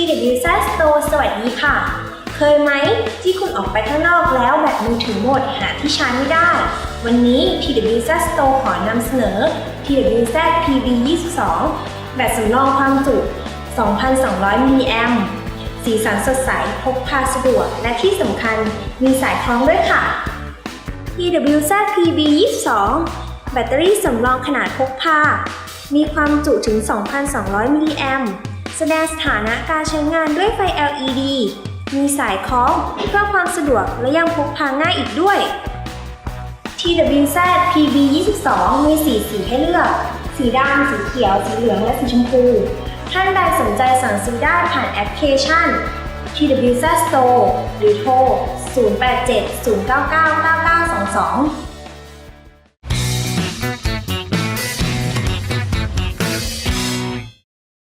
TWZ Store สวัสดีค่ะ เคยไหมที่คุณออกไปข้างนอกแล้วแบตมือถือหมดหาที่ชาร์จไม่ได้ วันนี้ TWZ Store ขอนำเสนอ TWZ PB 22 แบตสำรองความจุ 2,200 มิลลิแอมสีสันสดใสพกพาสะดวก และที่สำคัญมีสายคล้องด้วยค่ะ TWZ PB 22 แบตเตอรี่สำรองขนาดพกพา มีความจุถึง 2,200 มิลลิแอม แสดงสถานะการใช้งานด้วยไฟ LED มีสายคล้องเพื่อความสะดวกและยังพกพาง่ายอีกด้วย TWZ PB 22 มีสีสีให้เลือก สีดำ สีเขียว สีเหลือง และสีชมพู ท่านใดสนใจสั่งซื้อได้ผ่านแอปพลิเคชัน TWZ Store หรือโทร 087 099 9922